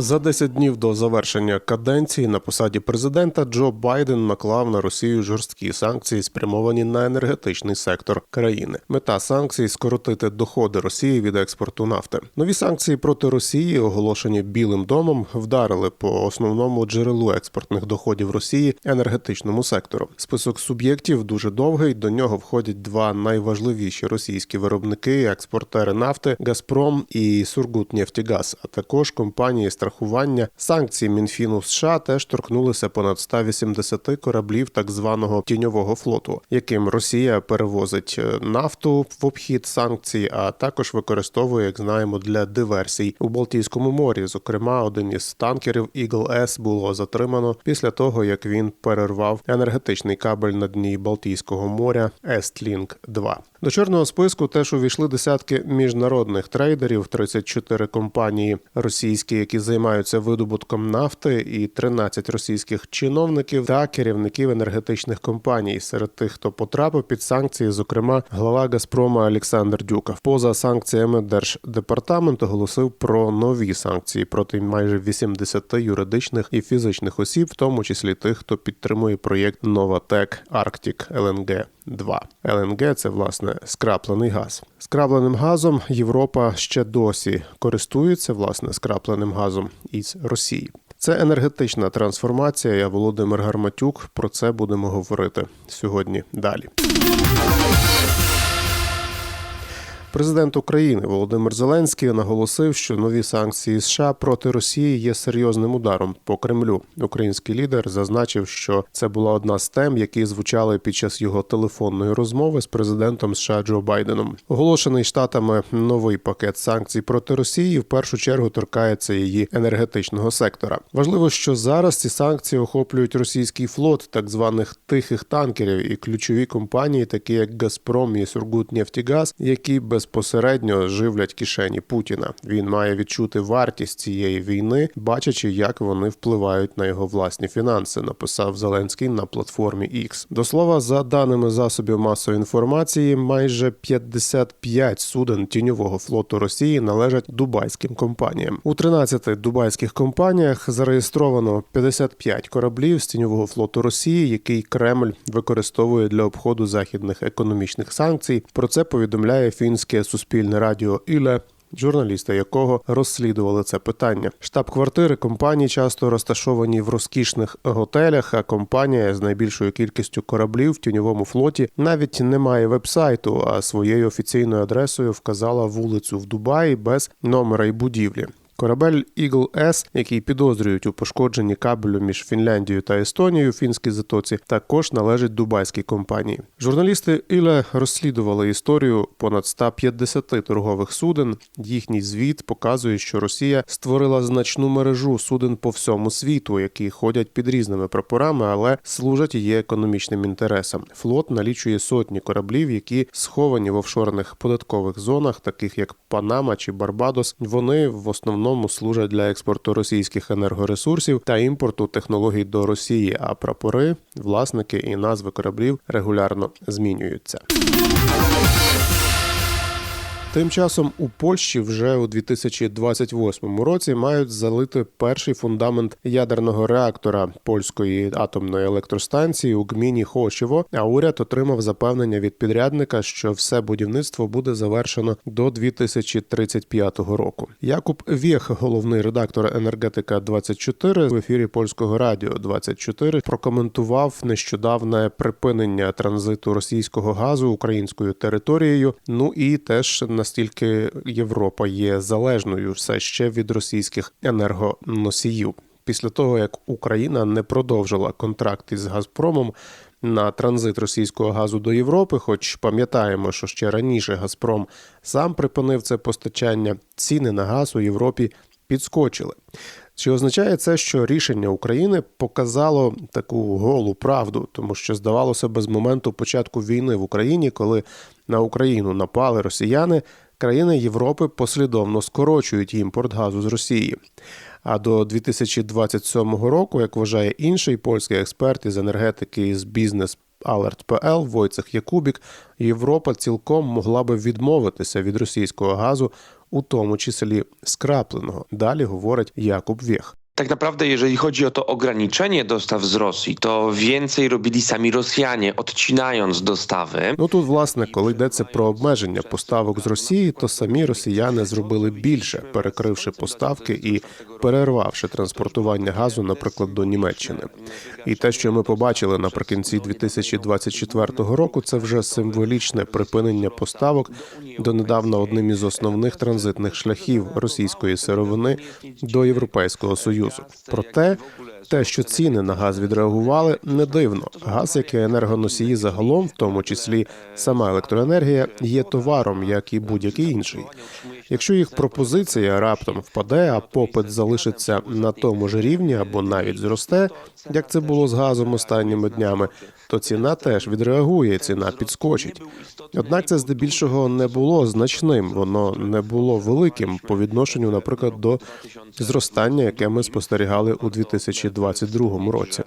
За 10 днів до завершення каденції на посаді президента Джо Байден наклав на Росію жорсткі санкції, спрямовані на енергетичний сектор країни. Мета санкцій скоротити доходи Росії від експорту нафти. Нові санкції проти Росії, оголошені Білим домом, вдарили по основному джерелу експортних доходів Росії енергетичному сектору. Список суб'єктів дуже довгий. До нього входять два найважливіші російські виробники, експортери нафти Газпром і Сургутнефтігаз, а також компанії страхування. Санкції Мінфіну США теж торкнулися понад 180 кораблів так званого тіньового флоту, яким Росія перевозить е, нафту в обхід санкцій, а також використовує, як знаємо, для диверсій у Балтійському морі. Зокрема, один із танкерів Eagle S було затримано після того, як він перервав енергетичний кабель на дні Балтійського моря Естлінк 2 До чорного списку теж увійшли десятки міжнародних трейдерів, 34 компанії російські, які займаються видобутком нафти, і 13 російських чиновників та керівників енергетичних компаній. Серед тих, хто потрапив під санкції, зокрема глава Газпрома Олександр Дюков. Поза санкціями держдепартамент оголосив про нові санкції проти майже 80 юридичних і фізичних осіб, в тому числі тих, хто підтримує проєкт Новатек Арктик ЛНГ. 2. ЛНГ – це власне скраплений газ. Скрапленим газом Європа ще досі користується власне скрапленим газом із Росії. Це енергетична трансформація. Я Володимир Гарматюк. Про це будемо говорити сьогодні. Далі. Президент України Володимир Зеленський наголосив, що нові санкції США проти Росії є серйозним ударом по Кремлю. Український лідер зазначив, що це була одна з тем, які звучали під час його телефонної розмови з президентом США Джо Байденом. Оголошений штатами новий пакет санкцій проти Росії в першу чергу торкається її енергетичного сектора. Важливо, що зараз ці санкції охоплюють російський флот так званих тихих танкерів і ключові компанії, такі як Газпром і Сургутнефтігаз, які без безпосередньо живлять кишені Путіна. Він має відчути вартість цієї війни, бачачи, як вони впливають на його власні фінанси. Написав Зеленський на платформі X. До слова, за даними засобів масової інформації, майже 55 суден тіньового флоту Росії належать дубайським компаніям. У 13 дубайських компаніях зареєстровано 55 кораблів з тіньового флоту Росії, який Кремль використовує для обходу західних економічних санкцій. Про це повідомляє фінський Українське суспільне радіо Іле. Журналіста якого розслідували це питання. Штаб-квартири компанії часто розташовані в розкішних готелях. А компанія з найбільшою кількістю кораблів в тіньовому флоті навіть не має вебсайту, а своєю офіційною адресою вказала вулицю в Дубаї без номера й будівлі. Корабель Eagle S, який підозрюють у пошкодженні кабелю між Фінляндією та Естонією в фінській затоці, також належить дубайській компанії. Журналісти Іле розслідували історію понад 150 торгових суден. Їхній звіт показує, що Росія створила значну мережу суден по всьому світу, які ходять під різними прапорами, але служать її економічним інтересам. Флот налічує сотні кораблів, які сховані в офшорних податкових зонах, таких як Панама чи Барбадос. Вони в основному основному служать для експорту російських енергоресурсів та імпорту технологій до Росії. А прапори, власники і назви кораблів регулярно змінюються. Тим часом у Польщі вже у 2028 році мають залити перший фундамент ядерного реактора польської атомної електростанції у гміні Хочево. А уряд отримав запевнення від підрядника, що все будівництво буде завершено до 2035 року. Якуб Вєх, головний редактор енергетика 24 в ефірі польського радіо 24 прокоментував нещодавне припинення транзиту російського газу українською територією. Ну і теж настільки Європа є залежною все ще від російських енергоносіїв. Після того як Україна не продовжила контракт із Газпромом на транзит російського газу до Європи, хоч пам'ятаємо, що ще раніше Газпром сам припинив це постачання, ціни на газ у Європі підскочили. Чи означає це, що рішення України показало таку голу правду, тому що здавалося би з моменту початку війни в Україні, коли на Україну напали росіяни, країни Європи послідовно скорочують імпорт газу з Росії. А до 2027 року, як вважає інший польський експерт із енергетики із бізнес Alert.pl Войцех Якубік, Європа цілком могла би відмовитися від російського газу, у тому числі скрапленого. Далі говорить Якуб Вєх. Tak naprawdę, jeżeli chodzi o to ograniczenie dostaw z Rosji, to więcej robili sami Rosjanie, odcinając dostawy. Ну тут, власне, коли йдеться про обмеження поставок з Росії, то самі росіяни зробили більше, перекривши поставки і перервавши транспортування газу, наприклад, до Німеччини. І те, що ми побачили наприкінці 2024 року, це вже символічне припинення поставок донедавна одним із основних транзитних шляхів російської сировини до Європейського союзу. Проте те, що ціни на газ відреагували, не дивно. Газ, як і енергоносії загалом, в тому числі сама електроенергія, є товаром, як і будь-який інший. Якщо їх пропозиція раптом впаде, а попит залишиться на тому ж рівні або навіть зросте, як це було з газом останніми днями, то ціна теж відреагує, ціна підскочить. Однак це здебільшого не було значним, воно не було великим по відношенню, наприклад, до зростання, яке ми спостерігали у 2022 році.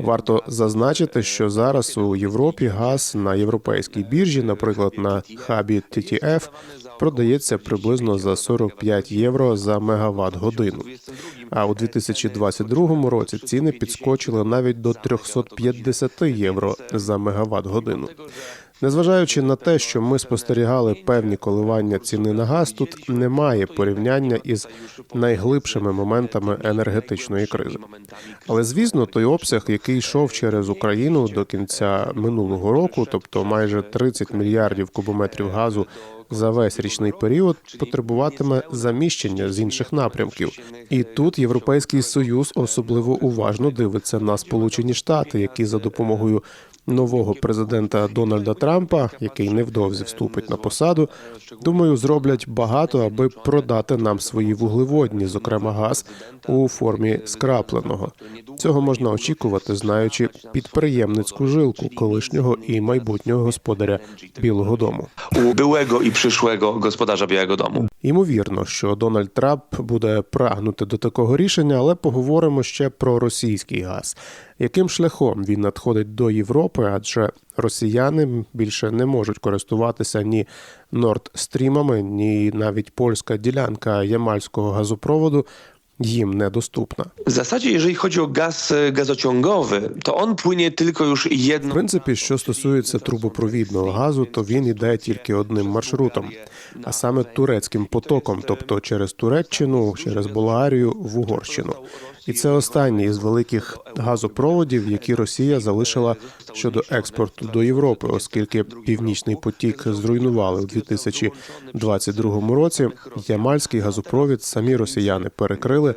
Варто зазначити, що зараз у Європі газ на європейській біржі, наприклад, на хабі TTF, продається приблизно за 45 євро за мегаватт годину. А у 2022 році ціни підскочили навіть до 350 євро за мегаватт годину. Незважаючи на те, що ми спостерігали певні коливання ціни на газ, тут немає порівняння із найглибшими моментами енергетичної кризи. Але звісно, той обсяг, який йшов через Україну до кінця минулого року, тобто майже 30 мільярдів кубометрів газу за весь річний період, потребуватиме заміщення з інших напрямків. І тут Європейський союз особливо уважно дивиться на Сполучені Штати, які за допомогою нового президента Дональда Трампа, який невдовзі вступить на посаду, думаю, зроблять багато, аби продати нам свої вуглеводні, зокрема газ, у формі скрапленого. Цього можна очікувати, знаючи підприємницьку жилку колишнього і майбутнього господаря Білого Дому. U byłego i przyszłego gospodarza Białego Domu. Ймовірно, що Дональд Трамп буде прагнути до такого рішення, але поговоримо ще про російський газ. Яким шляхом він надходить до Європи? Адже росіяни більше не можуть користуватися ні Нордстрімами, ні навіть польська ділянка ямальського газопроводу їм недоступна. W zasadzie, jeżeli chodzi o gaz e, gazociągowy, to on płynie tylko już jedną. W принципі, що стосується трубопровідного газу, то він іде тільки одним маршрутом, а саме турецьким потоком, тобто через Туреччину, через Болгарію в Угорщину. І це останній із великих газопроводів, які Росія залишила щодо експорту до Європи, оскільки північний потік зруйнували у 2022 році. Ямальський газопровід самі росіяни перекрили,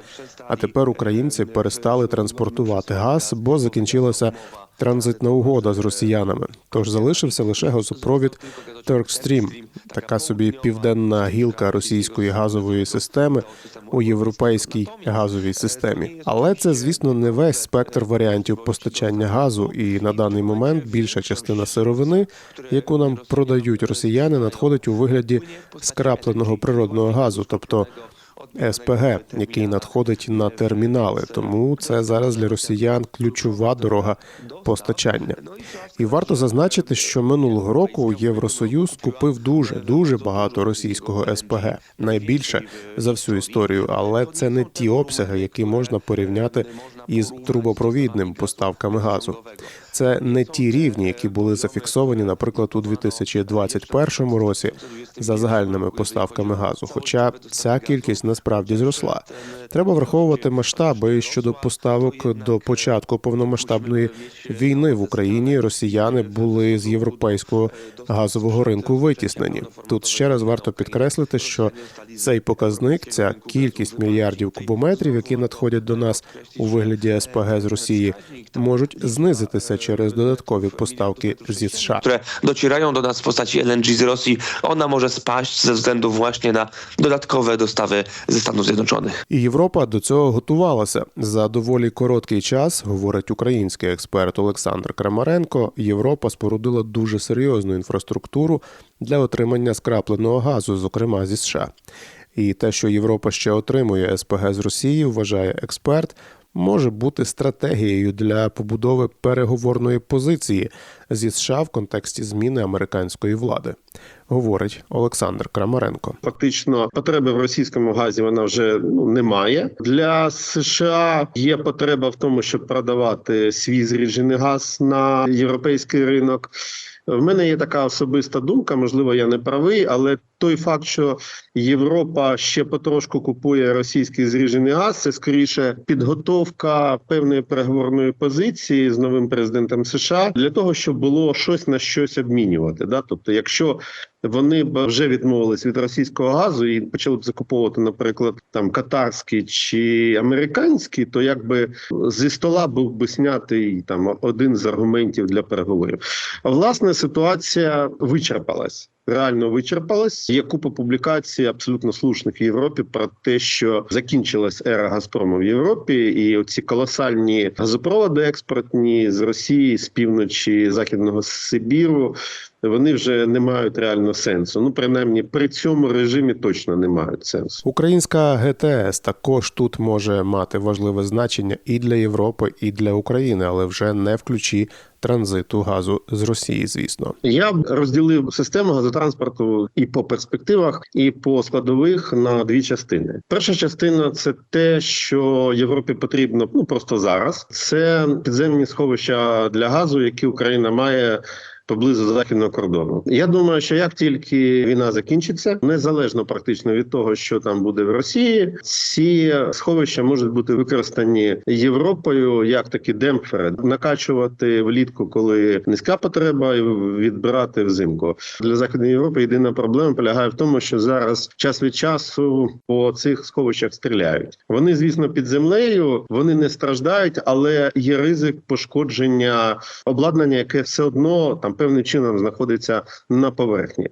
а тепер українці перестали транспортувати газ, бо закінчилася транзитна угода з росіянами. Тож залишився лише газопровід Торкстрім, така собі південна гілка російської газової системи у європейській газовій системі. Але це, звісно, не весь спектр варіантів постачання газу, і на даний момент більша частина сировини, яку нам продають росіяни, надходить у вигляді скрапленого природного газу, тобто СПГ, який надходить на термінали. Тому це зараз для росіян ключова дорога постачання. І варто зазначити, що минулого року Євросоюз купив дуже дуже багато російського СПГ, найбільше за всю історію, але це не ті обсяги, які можна порівняти із трубопровідним поставками газу. Це не ті рівні, які були зафіксовані, наприклад, у 2021 році за загальними поставками газу. Хоча ця кількість насправді зросла. Треба враховувати масштаби щодо поставок до початку повномасштабної війни в Україні. Росіяни були з європейського газового ринку витіснені. Тут ще раз варто підкреслити, що цей показник, ця кількість мільярдів кубометрів, які надходять до нас у вигляді СПГ з Росії, можуть знизитися через додаткові поставки зі США. docierają do nas w postaci LNG z Rosji, ona może spaść ze względu właśnie na dodatkowe dostawy ze Stanów Zjednoczonych. І Європа до цього готувалася за доволі короткий час, говорить український експерт Олександр Крамаренко. Європа спорудила дуже серйозну інфраструктуру для отримання скрапленого газу, зокрема зі США. І те, що Європа ще отримує СПГ з Росії, вважає експерт, може бути стратегією для побудови переговорної позиції зі США в контексті зміни американської влади, говорить Олександр Крамаренко. Фактично потреби в російському газі вона вже ну немає. Для США є потреба в тому, щоб продавати свій зріджений газ на європейський ринок. В мене є така особиста думка, можливо, я не правий, але той факт, що Європа ще потрошку купує російський зріжений газ, це скоріше підготовка певної переговорної позиції з новим президентом США для того, щоб було щось на щось обмінювати. Да? Тобто, якщо вони б вже відмовились від російського газу і почали б закуповувати, наприклад, там катарський чи американський, то якби зі стола був би снятий там один з аргументів для переговорів. А власне ситуація вичерпалась. Реально вичерпалась. Є купа публікацій абсолютно слушних в Європі про те, що закінчилась ера Газпрому в Європі, і оці колосальні газопроводи експортні з Росії, з півночі Західного Сибіру. Вони вже не мають реально сенсу. Ну, принаймні, при цьому режимі точно не мають сенсу. Українська ГТС також тут може мати важливе значення і для Європи, і для України, але вже не в ключі транзиту газу з Росії, звісно. Я б розділив систему газотранспорту і по перспективах, і по складових на дві частини. Перша частина це те, що Європі потрібно ну просто зараз. Це підземні сховища для газу, які Україна має. Поблизу західного кордону. Я думаю, що як тільки війна закінчиться, незалежно практично від того, що там буде в Росії, ці сховища можуть бути використані Європою як такі демпфери, накачувати влітку, коли низька потреба, і відбирати взимку. Для західної Європи єдина проблема полягає в тому, що зараз час від часу по цих сховищах стріляють. Вони, звісно, під землею, вони не страждають, але є ризик пошкодження обладнання, яке все одно там певним чином знаходиться на поверхні.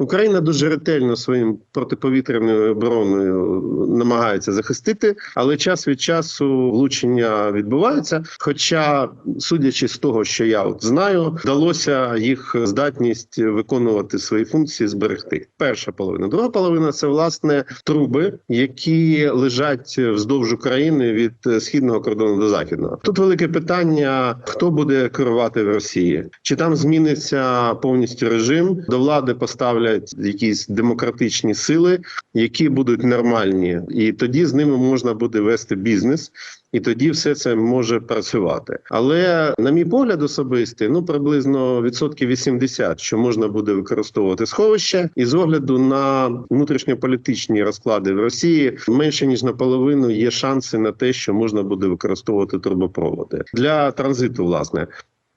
Україна дуже ретельно своїм протиповітряною обороною намагається захистити, але час від часу влучення відбуваються. Хоча, судячи з того, що я от знаю, вдалося їх здатність виконувати свої функції зберегти. Перша половина, друга половина це власне труби, які лежать вздовж України від східного кордону до західного. Тут велике питання: хто буде керувати в Росії? Чи там зміниться повністю режим? До влади поставлять якісь демократичні сили, які будуть нормальні, і тоді з ними можна буде вести бізнес. І тоді все це може працювати. Але на мій погляд особистий, ну приблизно відсотків 80, що можна буде використовувати сховище, і з огляду на внутрішньополітичні розклади в Росії менше ніж наполовину є шанси на те, що можна буде використовувати трубопроводи для транзиту. Власне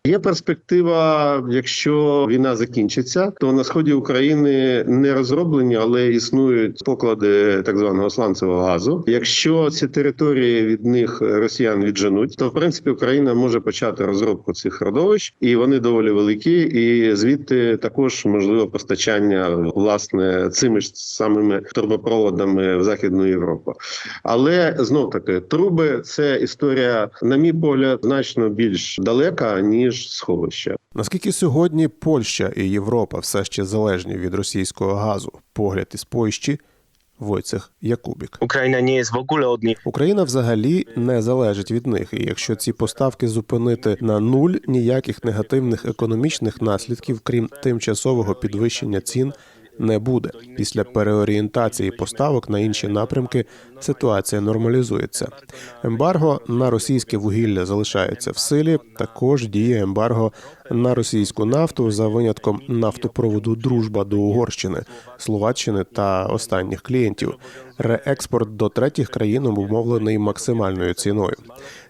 Є перспектива, якщо війна закінчиться, то на сході України не розроблені, але існують поклади так званого сланцевого газу. Якщо ці території від них росіян відженуть, то в принципі Україна може почати розробку цих родовищ, і вони доволі великі. І звідти також можливо постачання власне цими ж самими трубопроводами в західну Європу. Але знов таки труби це історія, на мій погляд, значно більш далека ніж сховище. Наскільки сьогодні Польща і Європа все ще залежні від російського газу? Погляд із Польщі Войцех Якубік. Україна не nich Україна взагалі не залежить від них, і якщо ці поставки зупинити на нуль, ніяких негативних економічних наслідків, крім тимчасового підвищення цін. Не буде після переорієнтації поставок на інші напрямки. Ситуація нормалізується. Ембарго на російське вугілля залишається в силі. Також діє ембарго на російську нафту за винятком нафтопроводу Дружба до Угорщини, Словаччини та останніх клієнтів. Реекспорт до третіх країн обумовлений максимальною ціною.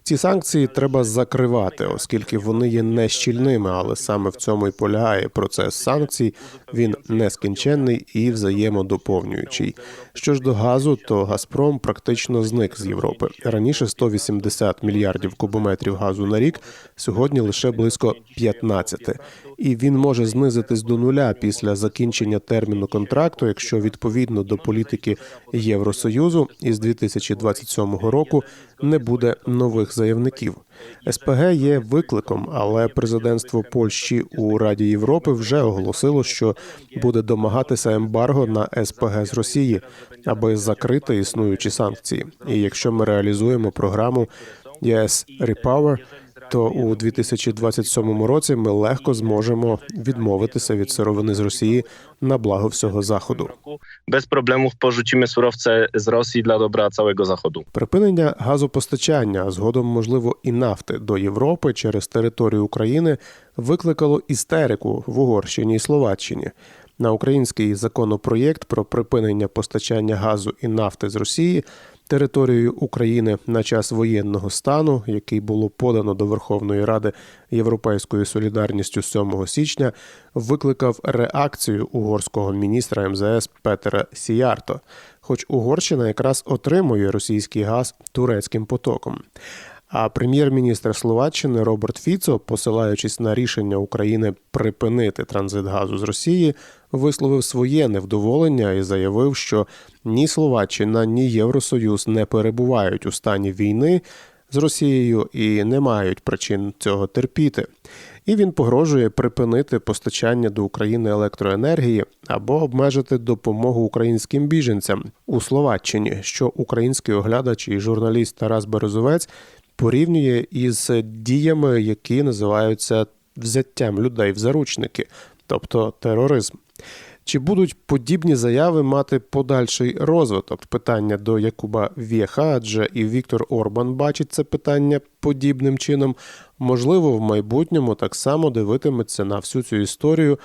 Ці санкції треба закривати, оскільки вони є нещільними, але саме в цьому і полягає процес санкцій. Він нескінченний і взаємодоповнюючий. Що ж до газу, то Газпром практично зник з Європи. Раніше 180 мільярдів кубометрів газу на рік, сьогодні лише близько 15. І він може знизитись до нуля після закінчення терміну контракту, якщо відповідно до політики Євросоюзу із 2027 року не буде нових заявників. СПГ є викликом, але президентство Польщі у Раді Європи вже оголосило, що буде домагатися ембарго на СПГ з Росії, аби закрити існуючі санкції. І якщо ми реалізуємо програму ЄС Repower, то у 2027 році ми легко зможемо відмовитися від сировини з Росії на благо всього заходу. Bez problemów porzucimy surowce z Rosji dla dobra całego Zachodu. Припинення газопостачання, згодом, можливо, і нафти до Європи через територію України викликало істерику в Угорщині і Словаччині. На український законопроєкт про припинення постачання газу і нафти з Росії територією України на час воєнного стану, який було подано до Верховної Ради Європейською солідарністю 7 січня, викликав реакцію угорського міністра МЗС Петера Сіярто. Хоч Угорщина якраз отримує російський газ турецьким потоком. А прем'єр-міністр Словаччини Роберт Фіцо, посилаючись на рішення України припинити транзит газу з Росії, висловив своє невдоволення і заявив, що ні Словаччина, ні Євросоюз не перебувають у стані війни з Росією і не мають причин цього терпіти. І він погрожує припинити постачання до України електроенергії або обмежити допомогу українським біженцям у Словаччині, що український оглядач і журналіст Тарас Березовець порівнює із діями, які називаються взяттям людей в заручники, тобто тероризм. Чи будуть подібні заяви мати подальший розвиток? Питання до Якуба Вєха, адже і Віктор Орбан бачить це питання подібним чином. Можливо, в майбутньому так само дивитиметься на всю цю історію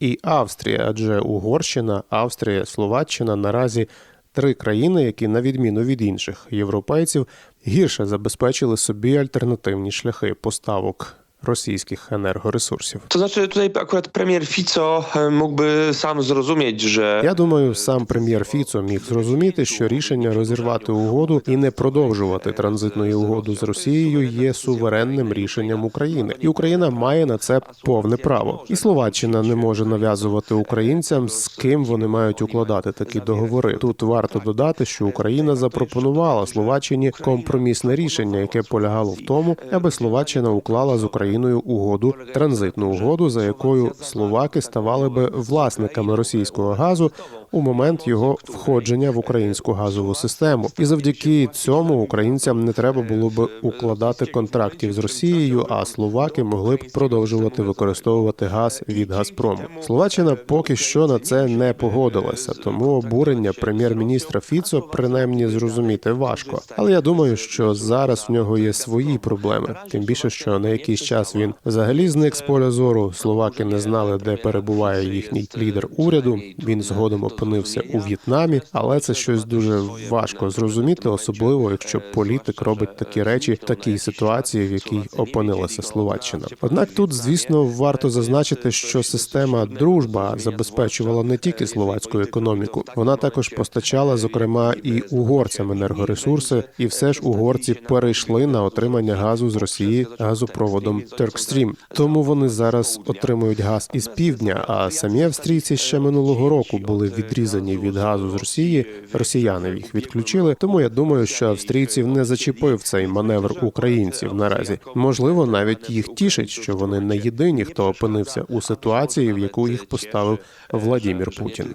і Австрія, адже Угорщина, Австрія, Словаччина наразі три країни, які, на відміну від інших європейців, гірше забезпечили собі альтернативні шляхи поставок російських енергоресурсів. To znaczy tutaj akurat premier Fico e, mógłby sam zrozumieć, że Я думаю, сам прем'єр Фіцо міг зрозуміти, що рішення розірвати угоду і не продовжувати транзитну угоду з Росією є суверенним рішенням України, і Україна має на це повне право. І Словаччина не може нав'язувати українцям, з ким вони мають укладати такі договори. Тут варто додати, що Україна запропонувала Словаччині компромісне рішення, яке полягало в тому, аби Словаччина уклала з Україною угоду, транзитну угоду, за якою словаки ставали би власниками російського газу у момент його входження в українську газову систему. І завдяки цьому українцям не треба було би укладати контрактів з Росією, а словаки могли б продовжувати використовувати газ від Газпрому. Словаччина поки що на це не погодилася, тому обурення прем'єр-міністра Фіцо принаймні зрозуміти важко. Але я думаю, що зараз в нього є свої проблеми. Тим більше, що на якийсь час він взагалі зник з поля зору. Словаки не знали, де перебуває їхній лідер уряду. Він згодом опинився у В'єтнамі, але це щось дуже важко зрозуміти, особливо якщо політик робить такі речі в такій ситуації, в якій опинилася Словаччина. Однак тут, звісно, варто зазначити, що система дружба забезпечувала не тільки словацьку економіку, вона також постачала, зокрема, і угорцям енергоресурси, і все ж угорці перейшли на отримання газу з Росії газопроводом Теркстрім. Тому вони зараз отримують газ із півдня. А самі австрійці ще минулого року були відрізані від газу з Росії. Росіяни їх відключили. Тому я думаю, що австрійців не зачепив цей маневр українців наразі. Можливо, навіть їх тішить, що вони не єдині, хто опинився у ситуації, в яку їх поставив Владімір Путін.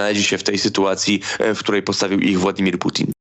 znaleźli się w tej sytuacji, e, w której postawił ich Władimir Putin.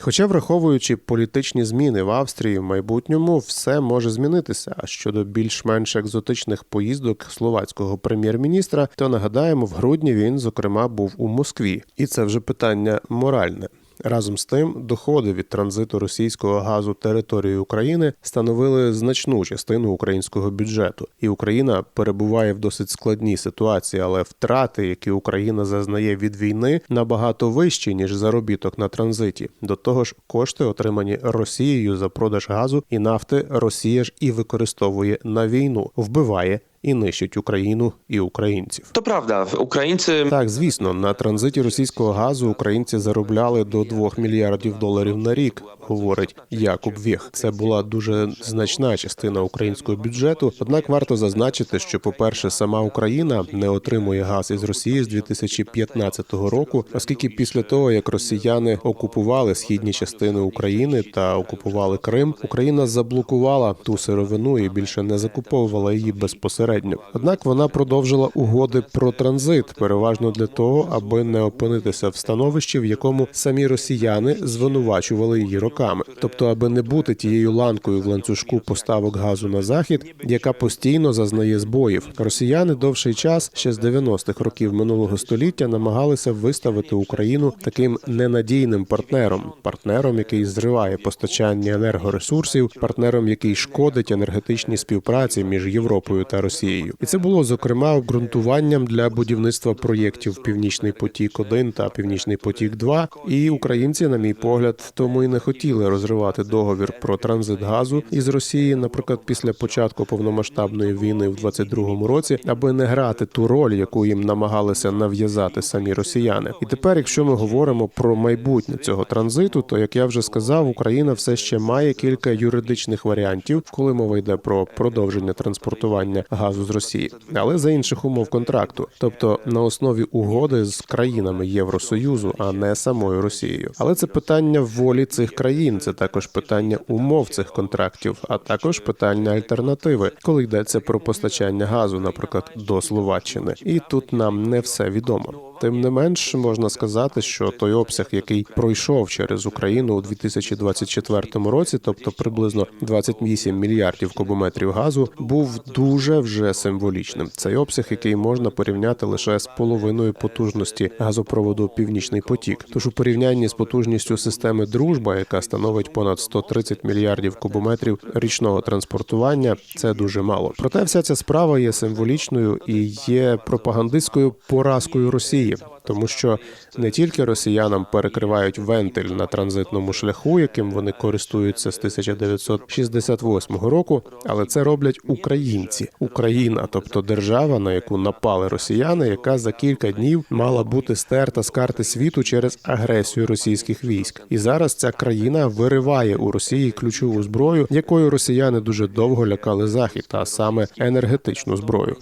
Хоча, враховуючи політичні зміни в Австрії в майбутньому, все може змінитися. А щодо більш-менш екзотичних поїздок словацького прем'єр-міністра, то нагадаємо, в грудні він зокрема був у Москві, і це вже питання моральне. Разом з тим, доходи від транзиту російського газу території України становили значну частину українського бюджету, і Україна перебуває в досить складній ситуації, але втрати, які Україна зазнає від війни, набагато вищі ніж заробіток на транзиті. До того ж, кошти, отримані Росією за продаж газу і нафти, Росія ж і використовує на війну, вбиває і нищить Україну і українців. To prawda, Ukraińcy Так, звісно, на транзиті російського газу українці заробляли до 2 мільярдів доларів на рік, говорить Якуб Вєх. Це була дуже значна частина українського бюджету. Однак варто зазначити, що, по-перше, сама Україна не отримує газ із Росії з 2015 року, оскільки після того як росіяни окупували східні частини України та окупували Крим, Україна заблокувала ту сировину і більше не закуповувала її безпосередньо. Однак вона продовжила угоди про транзит, переважно для того, аби не опинитися в становищі, в якому самі росіяни звинувачували її роками. Тобто, аби не бути тією ланкою в ланцюжку поставок газу на захід, яка постійно зазнає збоїв. Росіяни довший час ще з 90-х років минулого століття намагалися виставити Україну таким ненадійним партнером, партнером, який зриває постачання енергоресурсів, партнером, який шкодить енергетичній співпраці між Європою та Росією. І це було зокрема обґрунтуванням для будівництва проєктів Північний потік 1 та Північний потік 2 І українці, на мій погляд, тому і не хотіли розривати договір про транзит газу із Росії, наприклад, після початку повномасштабної війни в 22-му році, аби не грати ту роль, яку їм намагалися нав'язати самі росіяни. І тепер, якщо ми говоримо про майбутнє цього транзиту, то як я вже сказав, Україна все ще має кілька юридичних варіантів, коли мова йде про продовження транспортування газу з Росії, але за інших умов контракту, тобто на основі угоди з країнами Євросоюзу, а не самою Росією. Але це питання волі цих країн, це також питання умов цих контрактів, а також питання альтернативи, коли йдеться про постачання газу, наприклад, до Словаччини. І тут нам не все відомо. Тим не менш, можна сказати, що той обсяг, який пройшов через Україну у 2024 році, тобто приблизно 28 мільярдів кубометрів газу, був дуже вже символічним. Цей обсяг, який можна порівняти лише з половиною потужності газопроводу Північний потік. Тож у порівнянні з потужністю системи Дружба, яка становить понад 130 мільярдів кубометрів річного транспортування, це дуже мало. Проте вся ця справа є символічною і є пропагандистською поразкою Росії. Київ. Тому що не тільки росіянам перекривають вентиль на транзитному шляху, яким вони користуються з 1968 року, але це роблять українці, Україна, тобто держава, на яку напали росіяни, яка за кілька днів мала бути стерта з карти світу через агресію російських військ. І зараз ця країна вириває у Росії ключову зброю, якою росіяни дуже довго лякали захід, а саме енергетичну зброю.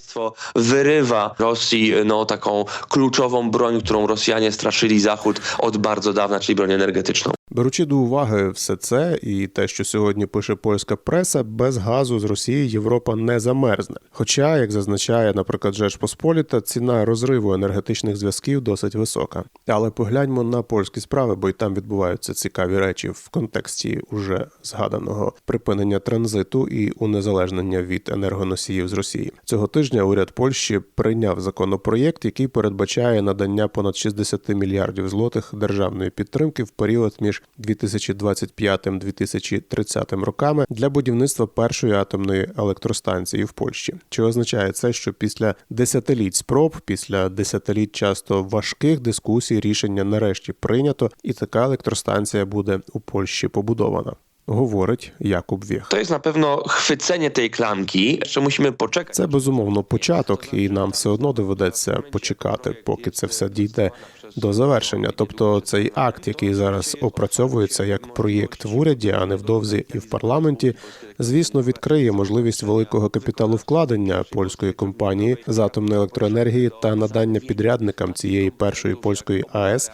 Wyrywa Rosji no, taką kluczową broń, którą Rosjanie straszyli Zachód od bardzo dawna, czyli broń energetyczną. Беручи до уваги все це і те, що сьогодні пише польська преса, без газу з Росії Європа не замерзне. Хоча, як зазначає, наприклад, Жечпосполіта, ціна розриву енергетичних зв'язків досить висока. Але погляньмо на польські справи, бо й там відбуваються цікаві речі в контексті уже згаданого припинення транзиту і унезалежнення від енергоносіїв з Росії. Цього тижня уряд Польщі прийняв законопроєкт, який передбачає надання понад 60 мільярдів злотих державної підтримки в період між 2025-2030 роками для будівництва першої атомної електростанції в Польщі. Чи означає це, що після десятиліть спроб, після десятиліть часто важких дискусій, рішення нарешті прийнято, і така електростанція буде у Польщі побудована? Говорить Якуб. To jest na pewno chwycenie tej klamki. Jeszcze musimy poczekać. Це безумовно початок, і нам все одно доведеться почекати, поки це все дійде до завершення. Тобто цей акт, який зараз опрацьовується як проєкт в уряді, а невдовзі і в парламенті, звісно, відкриє можливість великого капіталу вкладення польської компанії з атомної електроенергії та надання підрядникам цієї першої польської АЕС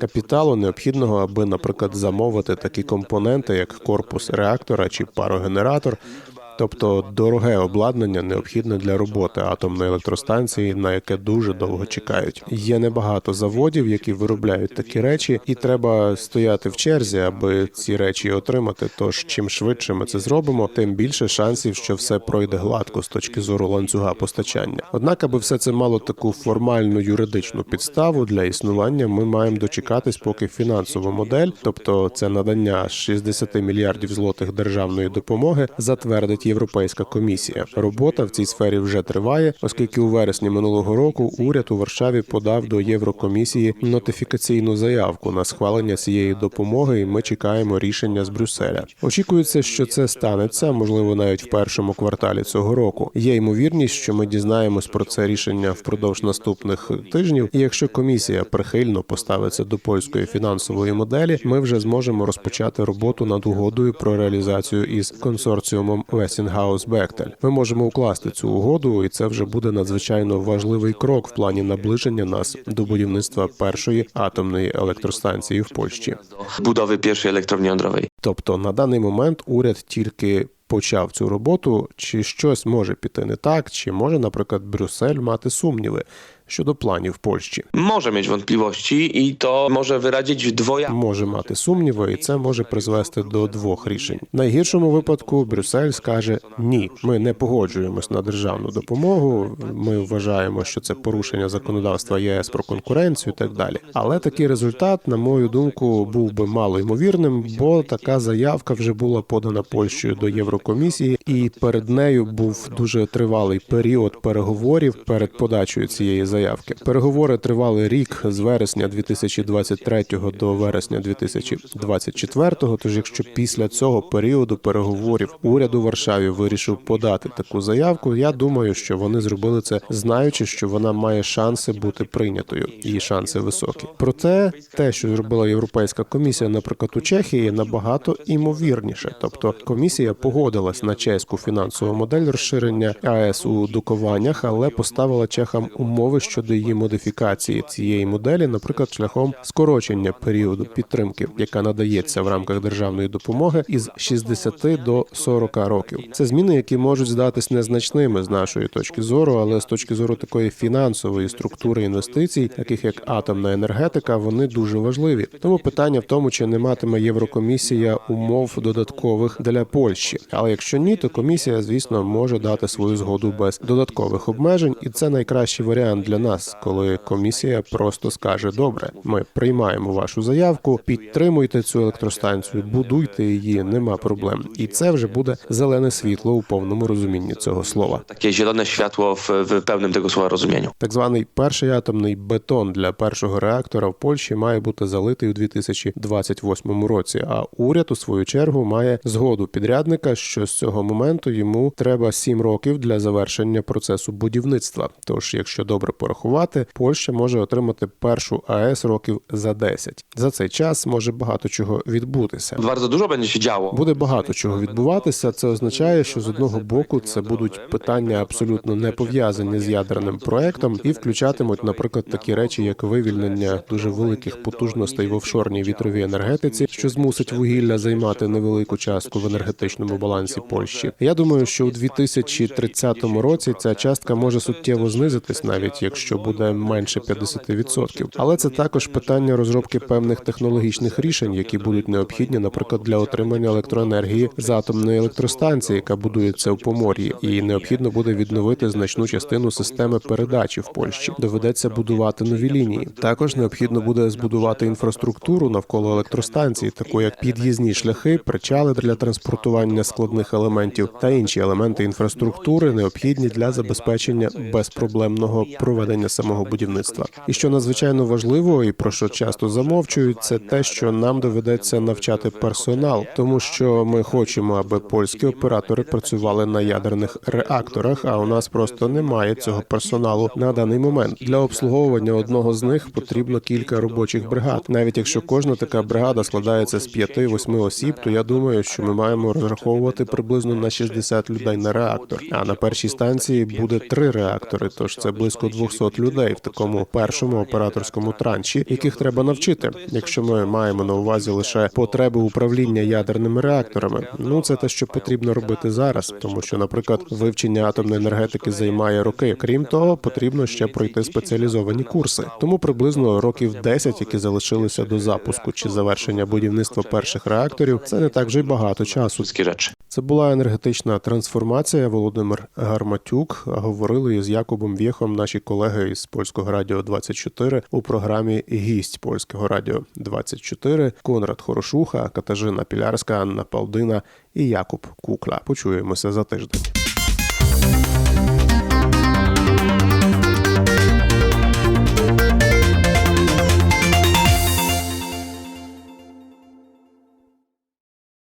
капіталу необхідного, аби, наприклад, замовити такі компоненти, як корпус реактора чи парогенератор. Тобто дороге обладнання необхідне для роботи атомної електростанції, на яке дуже довго чекають. Є небагато заводів, які виробляють такі речі, і треба стояти в черзі, аби ці речі отримати. Тож чим швидше ми це зробимо, тим більше шансів, що все пройде гладко з точки зору ланцюга постачання. Однак, аби все це мало таку формальну юридичну підставу для існування, ми маємо дочекатись, поки фінансова модель, тобто це надання 60 мільярдів злотих державної допомоги, затвердить Європейська комісія. Робота в цій сфері вже триває, оскільки у вересні минулого року уряд у Варшаві подав до Єврокомісії нотифікаційну заявку на схвалення цієї допомоги, і ми чекаємо рішення з Брюсселя. Очікується, що це станеться, можливо, навіть в першому кварталі цього року. Є ймовірність, що ми дізнаємось про це рішення впродовж наступних тижнів. І якщо комісія прихильно поставиться до польської фінансової моделі, ми вже зможемо розпочати роботу над угодою про реалізацію із консорціумом Westinghouse Bechtel. Ми можемо укласти цю угоду, і це вже буде надзвичайно важливий крок в плані наближення нас до будівництва першої атомної електростанції в Польщі. do budowy pierwszej elektrowni. Тобто на даний момент уряд тільки почав цю роботу, чи щось може піти не так, чи може, наприклад, Брюссель мати сумніви, щодо планів Польщі. Może mieć wątpliwości i to może wyrazić dwoja. Може мати сумніви, і це може призвести до двох рішень. В найгіршому випадку Брюссель скаже ні, ми не погоджуємось на державну допомогу. Ми вважаємо, що це порушення законодавства ЄС про конкуренцію і так далі. Але такий результат, на мою думку, був би мало ймовірним, бо така заявка вже була подана Польщею до Єврокомісії, і перед нею був дуже тривалий період переговорів перед подачею цієї заявки. Переговори тривали рік з вересня 2023 до вересня 2024. Тож, якщо після цього періоду переговорів уряд у Варшаві вирішив подати таку заявку, я думаю, що вони зробили це, знаючи, що вона має шанси бути прийнятою. Її шанси високі. Проте те, що зробила Європейська комісія, наприклад, у Чехії, набагато імовірніше. Тобто комісія погодилась на чеську фінансову модель розширення АЕС у дукуваннях, але поставила чехам умови щодо її модифікації цієї моделі, наприклад, шляхом скорочення періоду підтримки, яка надається в рамках державної допомоги, із 60 до 40 років. Це зміни, які можуть здатись незначними з нашої точки зору, але з точки зору такої фінансової структури інвестицій, таких як атомна енергетика, вони дуже важливі. Тому питання в тому, чи не матиме Єврокомісія умов додаткових для Польщі. Але якщо ні, то комісія, звісно, може дати свою згоду без додаткових обмежень, і це найкращий варіант для нас, коли комісія просто скаже: добре, ми приймаємо вашу заявку, підтримуйте цю електростанцію, будуйте її, нема проблем. І це вже буде зелене світло у повному розумінні цього слова. Zielone światło w, w pełnym tego słowa rozumieniu. Так званий перший атомний бетон для першого реактора в Польщі має бути залитий у 2028 році. А уряд у свою чергу має згоду підрядника, що з цього моменту йому треба 7 років для завершення процесу будівництва. Тож, якщо добре порахувати, Польща може отримати першу АЕС років за 10. За цей час може багато чого відбутися. Się działo. Буде багато чого відбуватися. Це означає, що з одного боку це будуть питання абсолютно не пов'язані з ядерним проектом і включатимуть, наприклад, такі речі, як вивільнення дуже великих потужностей в офшорній вітровій енергетиці, що змусить вугілля займати невелику частку в енергетичному балансі Польщі. Я думаю, що у 2030 році ця частка може суттєво знизитись, навіть якщо буде менше 50%. Але це також питання розробки певних технологічних рішень, які будуть необхідні, наприклад, для отримання електроенергії з атомної електростанції, яка будується в Помор'ї, і необхідно буде відновити значну частину системи передачі в Польщі. Доведеться будувати нові лінії. Також необхідно буде збудувати інфраструктуру навколо електростанції, таку як під'їзні шляхи, причали для транспортування складних елементів та інші елементи інфраструктури, необхідні для забезпечення безпроблемного проведення самого будівництва. І що надзвичайно важливо, і про що часто замовчують, це те, що нам доведеться навчати персонал, тому що ми хочемо, аби польські оператори працювали на ядерних реакторах. А у нас просто немає цього персоналу на даний момент. Для обслуговування одного з них потрібно кілька робочих бригад. Навіть якщо кожна така бригада складається з 5-8 осіб, то я думаю, що ми маємо розраховувати приблизно на 60 людей на реактор. А на першій станції буде три реактори. Тож це близько 200 людей в такому першому операторському транші, яких треба навчити. Якщо ми маємо на увазі лише потреби управління ядерними реакторами, ну це те, що потрібно робити зараз, тому що, наприклад, вивчення атомної енергетики займає роки. Крім того, потрібно ще пройти спеціалізовані курси. Тому приблизно років 10, які залишилися до запуску чи завершення будівництва перших реакторів, це не так вже й багато часу. Це була енергетична трансформація. Володимир Гарматюк говорили із Якубом Вєхом, наші колеги із польського радіо 24 у програмі Гість польського радіо 24 Конрад Хорошуха, Катажина Пілярська, Анна Палдина і Якуб Кукла. Почуємося за тиждень.